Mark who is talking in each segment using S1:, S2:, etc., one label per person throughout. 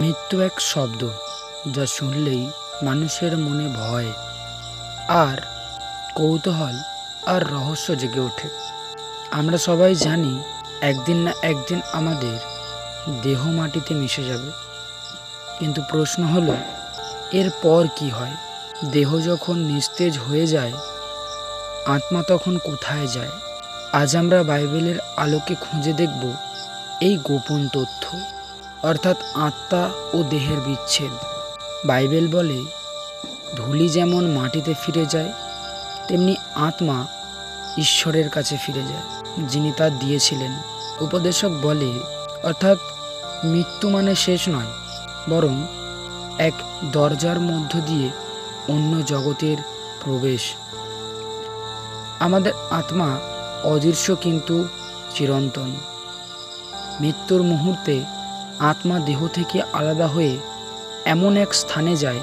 S1: মৃত্যু এক শব্দ যা শুনলেই মানুষের মনে ভয় আর কৌতূহল আর রহস্য জেগে ওঠে। আমরা সবাই জানি একদিন না একদিন আমাদের দেহ মাটিতে মিশে যাবে। কিন্তু প্রশ্ন হলো, এর পর কি হয়? দেহ যখন নিস্তেজ হয়ে যায় আত্মা তখন কোথায় যায়? আজ আমরা বাইবেলের আলোকে খুঁজে দেখব এই গোপন তথ্য, অর্থাৎ আত্মা ও দেহের বিচ্ছেদ। বাইবেল বলে, ধুলি যেমন মাটিতে ফিরে যায়, তেমনি আত্মা ঈশ্বরের কাছে ফিরে যায়, যিনি তা দিয়েছিলেন। উপদেশক বলে, অর্থাৎ মৃত্যু মানে শেষ নয়, বরং এক দরজার মধ্য দিয়ে অন্য জগতের প্রবেশ। আমাদের আত্মা অদৃশ্য কিন্তু চিরন্তন। মৃত্যুর মুহূর্তে আত্মা দেহ থেকে আলাদা হয়ে এমন এক স্থানে যায়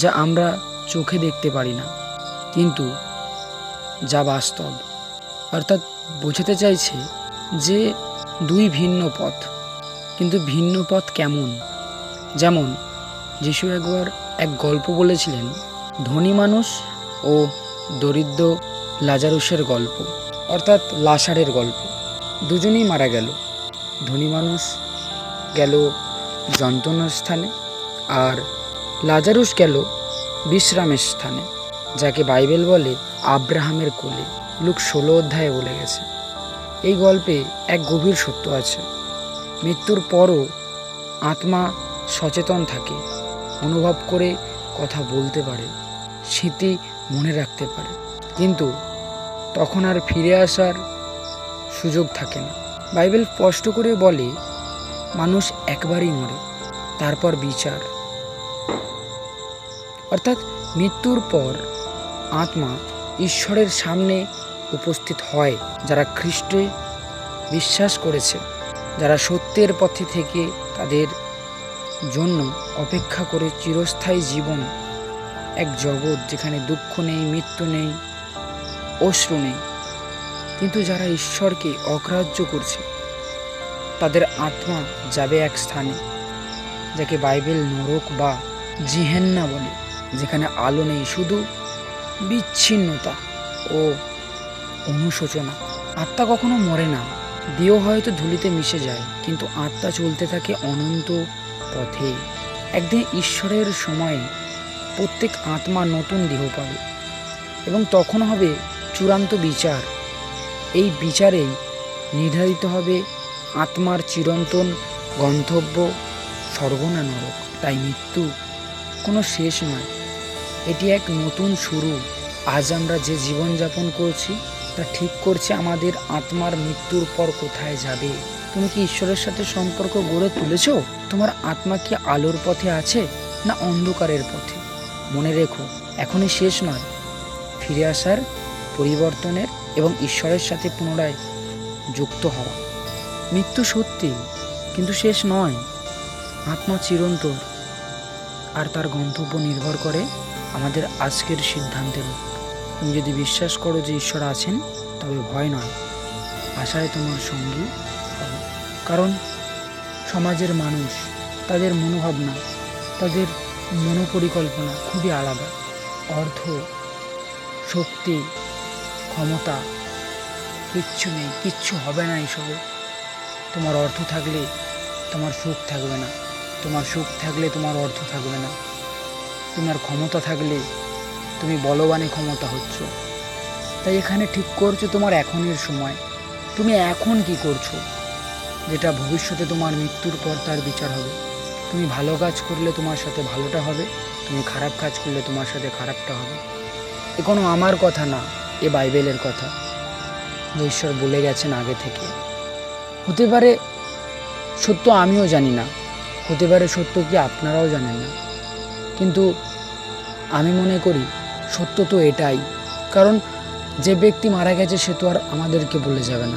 S1: যা আমরা চোখে দেখতে পারি না, কিন্তু যা বাস্তব। অর্থাৎ বোঝাতে চাইছে যে দুই ভিন্ন পথ, কিন্তু ভিন্ন পথ কেমন? যেমন যিশু একবার এক গল্প বলেছিলেন, ধনী মানুষ ও দরিদ্র লাজারুসের গল্প, অর্থাৎ লাসারের গল্প। দুজনেই মারা গেল। ধনী মানুষ গেল যন্ত্রণার স্থানে আর লাজারুস গেল বিশ্রামের স্থানে, যাকে বাইবেল বলে আব্রাহামের কোলে। লুক ষোলো অধ্যায়ে বলে গেছে। এই গল্পে এক গভীর সত্য আছে। মৃত্যুর পরও আত্মা সচেতন থাকে, অনুভব করে কথা বলতে পারে, স্মৃতি মনে রাখতে পারে। কিন্তু তখন আর ফিরে আসার সুযোগ থাকে না। বাইবেল স্পষ্ট করে বলে, মানুষ একবারই মরে, তারপর বিচার। অর্থাৎ মৃত্যুর পর আত্মা ঈশ্বরের সামনে উপস্থিত হয়, যারা খ্রিস্টে বিশ্বাস করেছে, যারা সত্যের পথে থেকে তাদের জন্য অপেক্ষা করে চিরস্থায়ী জীবন, এক জগৎ যেখানে দুঃখ নেই, মৃত্যু নেই অশ্রু নেই। কিন্তু যারা ঈশ্বরকে অগ্রাহ্য করছে, তাদের আত্মা যাবে এক স্থানে, যাকে বাইবেল নরক বা জিহেন্না বলে, যেখানে আলো নেই, শুধু বিচ্ছিন্নতা ও অনুশোচনা। আত্মা কখনো মরে না। দেহ হয়তো ধুলিতে মিশে যায়, কিন্তু আত্মা চলতে থাকে অনন্ত পথে। একদিন ঈশ্বরের সময়ে প্রত্যেক আত্মা নতুন দেহ পাবে এবং তখন হবে চূড়ান্ত বিচার। এই বিচারেই নির্ধারিত হবে আত্মার চিরন্তন গন্তব্য স্বর্গ নরক তাই মৃত্যু কোনো শেষ নয়। এটি এক নতুন শুরু। আজ আমরা যে জীবনযাপন করছি, তা ঠিক করছে আমাদের আত্মার মৃত্যুর পর কোথায় যাবে? তুমি কি ঈশ্বরের সাথে সম্পর্ক গড়ে তুলেছো? তোমার আত্মা কি আলোর পথে আছে না অন্ধকারের পথে? মনে রেখো, এখনই শেষ নয়। ফিরে আসার পরিবর্তনের এবং ঈশ্বরের সাথে পুনরায় যুক্ত হওয়া। মৃত্যু সত্যি, কিন্তু শেষ নয়। আত্মা চিরন্তর আর তার গন্তব্য নির্ভর করে আমাদের আজকের সিদ্ধান্তের তুমি যদি বিশ্বাস করো যে ঈশ্বর আছেন, তবে ভয় নয়। আশায় তোমার সঙ্গী হবে কারণ সমাজের মানুষ, তাদের মনোভাবনা, তাদের মনোপরিকল্পনা খুবই আলাদা। অর্থ, শক্তি ক্ষমতা, কিচ্ছু নেই, কিচ্ছু হবে না এইসবে। তোমার অর্থ থাকলে তোমার সুখ থাকবে না। তোমার সুখ থাকলে তোমার অর্থ থাকবে না। তোমার ক্ষমতা থাকলে তুমি বলবানে ক্ষমতা হচ্ছ। তাই এখানে ঠিক করছ তোমার এখনের সময়। তুমি এখন কি করছ? যেটা ভবিষ্যতে তোমার মৃত্যুর পর তার বিচার হবে। তুমি ভালো কাজ করলে তোমার সাথে ভালোটা হবে। তুমি খারাপ কাজ করলে তোমার সাথে খারাপটা হবে। এ কোনো আমার কথা না। এ বাইবেলের কথা। যে ঈশ্বর বলে গেছেন আগে থেকে। হতে পারে সত্য আমিও জানি না। হতে পারে সত্য কি আপনারাও জানেন না। কিন্তু আমি মনে করি সত্য তো এটাই। কারণ যে ব্যক্তি মারা গেছে সে তো আর আমাদেরকে বলে যাবে না।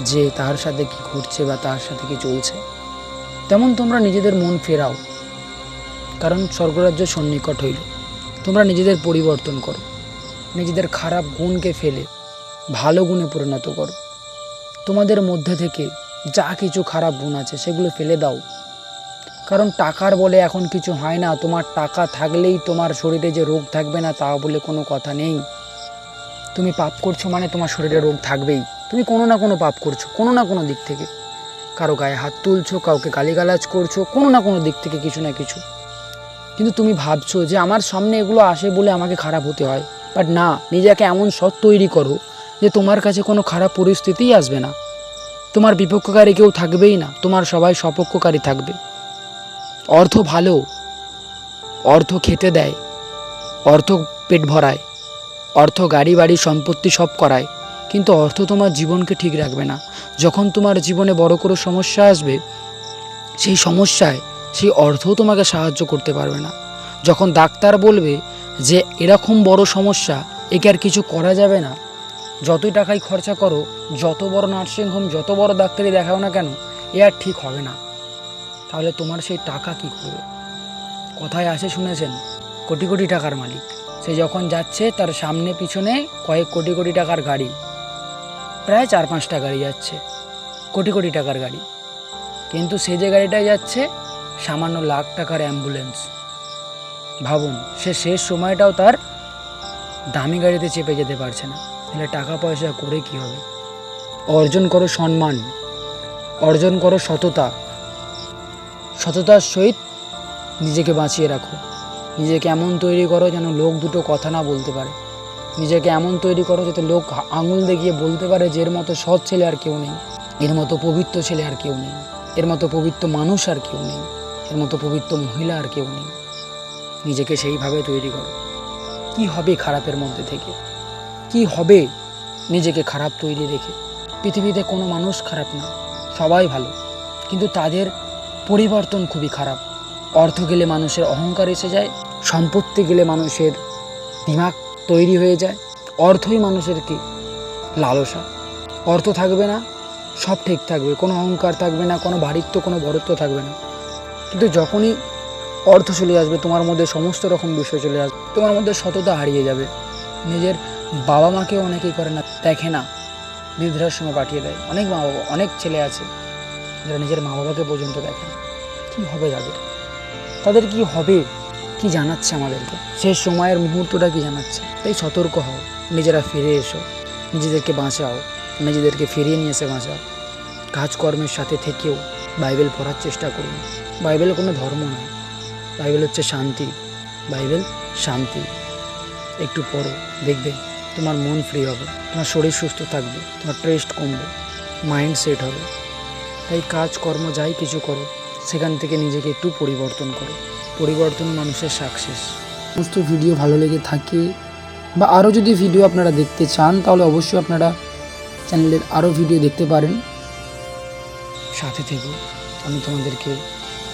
S1: যে তার সাথে কি ঘটছে বা তার সাথে কি চলছে। তেমন তোমরা নিজেদের মন ফেরাও। কারণ স্বর্গরাজ্য সন্নিকট হইল। তোমরা নিজেদের পরিবর্তন করো। নিজেদের খারাপ গুণকে ফেলে ভালো গুণে পরিণত করো। তোমাদের মধ্যে থেকে যা কিছু খারাপ গুণ আছে সেগুলো ফেলে দাও। কারণ টাকার বলে এখন কিছু হয় না, তোমার টাকা থাকলেই তোমার শরীরে যে রোগ থাকবে না তা বলে কোনো কথা নেই। তুমি পাপ করছ মানে তোমার শরীরে রোগ থাকবেই। তুমি কোনো না কোনো পাপ করছ, কোনো না কোনো দিক থেকে। কারও গায়ে হাত তুলছো, কাউকে গালিগালাজ করছ, কোনো না কোনো দিক থেকে কিছু না কিছু। কিন্তু তুমি ভাবছ যে আমার সামনে এগুলো আসে বলে আমাকে খারাপ হতে হয়। বাট না, নিজেকে এমন সৎ তৈরি করো যে তোমার কাছে কোনো খারাপ পরিস্থিতিই আসবে না। তোমার বিপক্ষকারী কেউ থাকবেই না, তোমার সবাই সপক্ষকারী থাকবে। অর্থ ভালো, অর্থ খেতে দেয়, অর্থ পেট ভরায়, অর্থ গাড়ি, বাড়ি, সম্পত্তি সব করায়। কিন্তু অর্থ তোমার জীবনকে ঠিক রাখবে না। যখন তোমার জীবনে বড় কোনো সমস্যা আসবে, সেই সমস্যায় সেই অর্থও তোমাকে সাহায্য করতে পারবে না। যখন ডাক্তার বলবে যে এরকম বড় সমস্যা, একে আর কিছু করা যাবে না। যতই টাকাই খরচা করো, যত বড় নার্সিংহোম যত বড় ডাক্তারি দেখাও না কেন, এ আর ঠিক হবে না। তাহলে তোমার সেই টাকা কি করবে? কথায় আসে শুনেছেন, কোটি কোটি টাকার মালিক। সে যখন যাচ্ছে, তার সামনে পিছনে কয়েক কোটি কোটি টাকার গাড়ি। প্রায় চার পাঁচটা গাড়ি যাচ্ছে, কোটি কোটি টাকার গাড়ি। কিন্তু সে যে গাড়িটায় যাচ্ছে, সামান্য লাখ টাকার অ্যাম্বুলেন্স। ভাবুন, সে শেষ সময়টাও তার দামি গাড়িতে চেপে যেতে পারছে না। তাহলে টাকা পয়সা করে কি হবে? অর্জন করো সম্মান, অর্জন করো সততা। সততার সহিত নিজেকে বাঁচিয়ে রাখো। নিজেকে এমন তৈরি করো যেন লোক দুটো কথা না বলতে পারে। নিজেকে এমন তৈরি করো যাতে লোক আঙুল দেখিয়ে বলতে পারে যে এর মতো সৎ ছেলে আর কেউ নেই, এর মতো পবিত্র ছেলে আর কেউ নেই, এর মতো পবিত্র মানুষ আর কেউ নেই, এর মতো পবিত্র মহিলা আর কেউ নেই। নিজেকে সেইভাবে তৈরি করো। কি হবে খারাপের মধ্যে থেকে? কি হবে নিজেকে খারাপ তৈরি রেখে? পৃথিবীতে কোনো মানুষ খারাপ না, সবাই ভালো। কিন্তু তাদের পরিবর্তন খুবই খারাপ। অর্থ গেলে মানুষের অহংকার এসে যায়, সম্পত্তি গেলে মানুষের দিমাগ তৈরি হয়ে যায়, অর্থই মানুষের কি? লালসা। অর্থ থাকবে না, সব ঠিক থাকবে। কোনো অহংকার থাকবে না, কোনো বাড়িত্ব কোনো বড়ত্ব থাকবে না। কিন্তু যখনই অর্থ চলে আসবে, তোমার মধ্যে সমস্ত রকম বিষয় চলে আসবে, তোমার মধ্যে সততা হারিয়ে যাবে। নিজের বাবা মাকেও অনেকেই করে না, দেখে না, বৃদ্ধাশ্রমে পাঠিয়ে দেয়। অনেক মা বাবা, অনেক ছেলে আছে যারা নিজের মা বাবাকে পর্যন্ত দেখে না। কী হবে তাদের? তাদের কি হবে? কি জানাচ্ছে আমাদেরকে? শেষ সময়ের মুহূর্তটা কি জানাচ্ছে? তাই সতর্ক হও, নিজেরা ফিরে এসো, নিজেদেরকে বাঁচাও, নিজেদেরকে ফিরিয়ে নিয়ে এসে বাঁচাও। কাজকর্মের সাথে থেকেও বাইবেল পড়ার চেষ্টা করুন। বাইবেল কোনো ধর্ম নয় বাইবেল হচ্ছে শান্তি। বাইবেল শান্তি। একটু পড়ো, দেখবে তোমার মন ফ্রি হবে, তোমার শরীর সুস্থ থাকবে, তোমার ট্রেস্ট কমবে মাইন্ড সেট হবে। তাই কাজ, কর্ম, যাই কিছু করো, সেখান থেকে নিজেকে একটু পরিবর্তন করো। পরিবর্তন মানুষের সাকসেস সমস্ত ভিডিও ভালো লেগে থাকে বা আরও যদি ভিডিও আপনারা দেখতে চান, তাহলে অবশ্যই আপনারা চ্যানেলের আরও ভিডিও দেখতে পারেন। সাথে থেকো, আমি তোমাদেরকে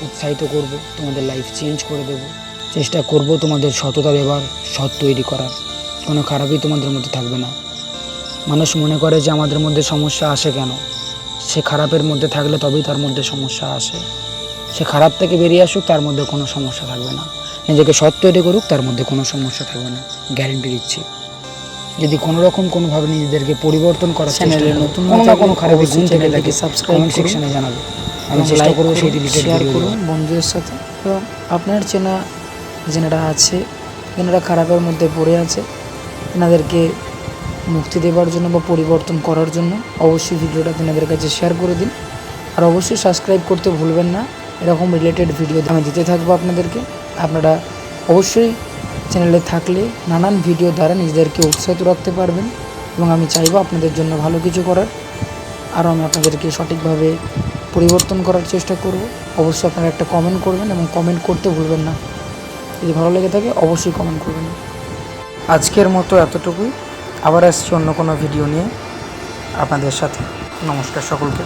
S1: উৎসাহিত করব তোমাদের লাইফ চেঞ্জ করে দেব। চেষ্টা করব তোমাদের সততা ব্যবহার সৎ তৈরি করার। কোনো খারাপই তোমাদের মধ্যে থাকবে না। মানুষ মনে করে যে আমাদের মধ্যে সমস্যা আসে কেন? সে খারাপের মধ্যে থাকলে তবেই তার মধ্যে সমস্যা আসে। সে খারাপ থেকে বেরিয়ে আসুক তার মধ্যে কোনো সমস্যা থাকবে না। নিজেকে সৎ তৈরি করুক তার মধ্যে কোনো সমস্যা থাকবে না। গ্যারেন্টি দিচ্ছি। যদি কোনো রকম কোনোভাবে নিজেদেরকে পরিবর্তন করার চ্যানেলে নতুন কোনো খারাপ গুণ থেকে থাকে সাবস্ক্রাইব সেকশনে জানাবে। আমি চেষ্টা করব সেই রিলেটেড
S2: শেয়ার করুন বন্ধুদের সাথে। এবং আপনার চেনা যেনারা আছে যেনারা খারাপের মধ্যে পড়ে আছে তেনাদেরকে মুক্তি দেওয়ার জন্য বা পরিবর্তন করার জন্য অবশ্যই ভিডিওটা তেনাদের কাছে শেয়ার করে দিন। আর অবশ্যই সাবস্ক্রাইব করতে ভুলবেন না। এরকম রিলেটেড ভিডিও আমি দিতে থাকব আপনাদেরকে। আপনারা অবশ্যই চ্যানেলে থাকলে নানান ভিডিও দ্বারা নিজেদেরকে উৎসাহিত রাখতে পারবেন। এবং আমি চাইব আপনাদের জন্য ভালো কিছু করার। আরও আমি আপনাদেরকে সঠিকভাবে পরিবর্তন করার চেষ্টা করব। অবশ্যই আপনারা একটা কমেন্ট করবেন এবং কমেন্ট করতে ভুলবেন না। যদি ভালো লেগে থাকে, অবশ্যই কমেন্ট করবেন। আজকের মতো এতটুকুই। আবার আসছি অন্য কোনো ভিডিও নিয়ে। আপনাদের সাথে। নমস্কার সকলকে।